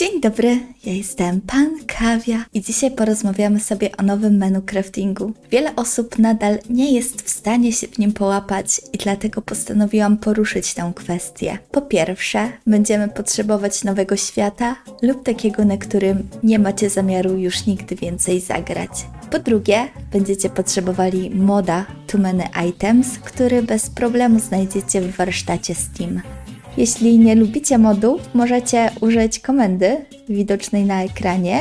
Dzień dobry, ja jestem Pan Kawia i dzisiaj porozmawiamy sobie o nowym menu craftingu. Wiele osób nadal nie jest w stanie się w nim połapać i dlatego postanowiłam poruszyć tę kwestię. Po pierwsze, będziemy potrzebować nowego świata lub takiego, na którym nie macie zamiaru już nigdy więcej zagrać. Po drugie, będziecie potrzebowali moda to many items, który bez problemu znajdziecie w warsztacie Steam. Jeśli nie lubicie modów, możecie użyć komendy widocznej na ekranie.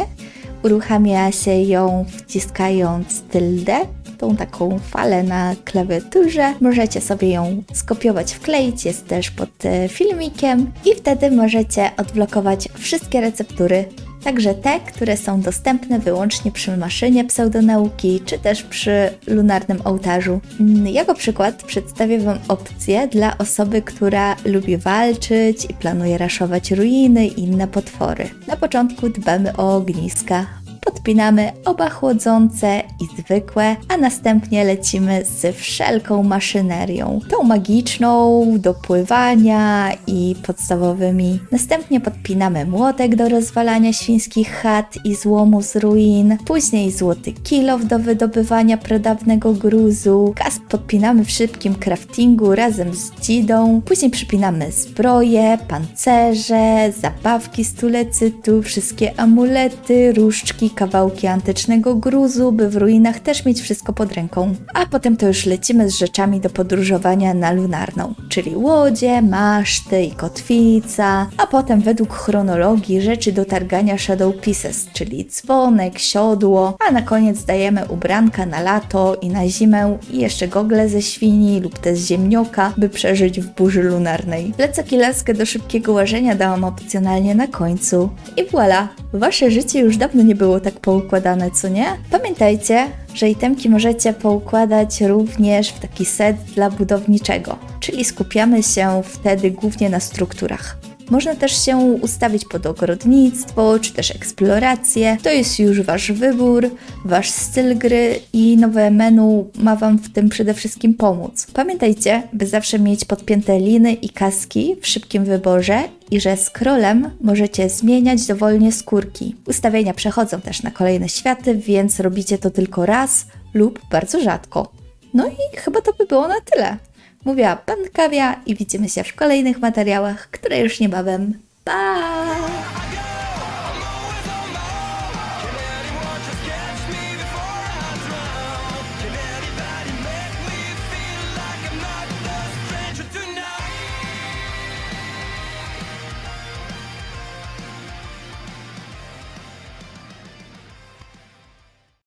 Uruchamia się ją wciskając tyldę, tą taką falę na klawiaturze. Możecie sobie ją skopiować, wkleić, jest też pod e, filmikiem i wtedy możecie odblokować wszystkie receptury Także te, które są dostępne wyłącznie przy maszynie pseudonauki, czy też przy lunarnym ołtarzu. Mm, Jako przykład przedstawię Wam opcję dla osoby, która lubi walczyć i planuje raszować ruiny i inne potwory. Na początku dbamy o ogniska. Podpinamy oba chłodzące i zwykłe, a następnie lecimy z wszelką maszynerią. Tą magiczną do pływania i podstawowymi. Następnie podpinamy młotek do rozwalania świńskich chat i złomu z ruin. Później złoty kilow do wydobywania pradawnego gruzu. Kask podpinamy w szybkim craftingu razem z dzidą. Później przypinamy zbroje, pancerze, zabawki z tulecytu, wszystkie amulety, różdżki, kawałki antycznego gruzu, by w ruinach też mieć wszystko pod ręką. A potem to już lecimy z rzeczami do podróżowania na lunarną, czyli łodzie, maszty i kotwica, a potem według chronologii rzeczy do targania Shadow Pieces, czyli dzwonek, siodło, a na koniec dajemy ubranka na lato i na zimę i jeszcze gogle ze świni lub te z ziemnioka, by przeżyć w burzy lunarnej. Plecak laskę do szybkiego łażenia dałam opcjonalnie na końcu. I voilà, wasze życie już dawno nie było tak poukładane, co nie? Pamiętajcie, że itemki możecie poukładać również w taki set dla budowniczego, czyli skupiamy się wtedy głównie na strukturach. Można też się ustawić pod ogrodnictwo czy też eksplorację. To jest już Wasz wybór, Wasz styl gry i nowe menu ma Wam w tym przede wszystkim pomóc. Pamiętajcie, by zawsze mieć podpięte liny i kaski w szybkim wyborze i że scrollem możecie zmieniać dowolnie skórki. Ustawienia przechodzą też na kolejne światy, więc robicie to tylko raz lub bardzo rzadko. No i chyba to by było na tyle. Mówiła Pan Kawia i widzimy się w kolejnych materiałach, które już niebawem. Pa!